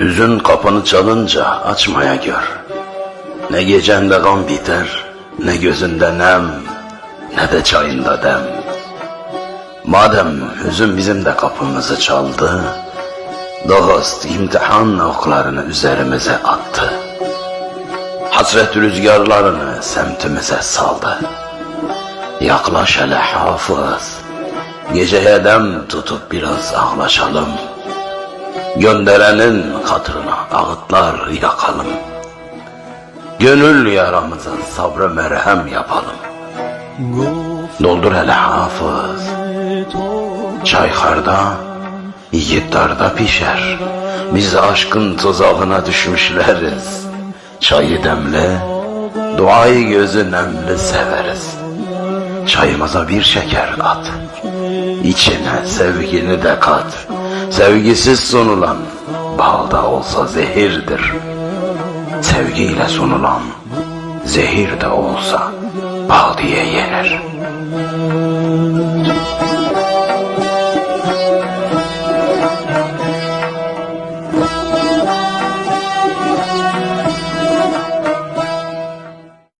Hüzün kapını çalınca açmaya gör. Ne gecende kan biter, ne gözünde nem, ne de çayında dem. Madem hüzün bizim de kapımızı çaldı, dost imtihan oklarını üzerimize attı. Hasret rüzgarlarını semtimize saldı. Yaklaş hele hafız, geceye dem tutup biraz ağlaşalım. Gönderenin hatırına ağıtlar yakalım. Gönül yaramıza sabrı merhem yapalım. Doldur hele hafız, çay harda, yiğit darda pişer. Biz aşkın tuzağına düşmüşleriz. Çayı demle, duayı gözü nemli severiz. Çayımıza bir şeker kat. İçine sevgini de kat. Sevgisiz sunulan balda olsa zehirdir. Sevgiyle sunulan zehir de olsa bal diye yenir.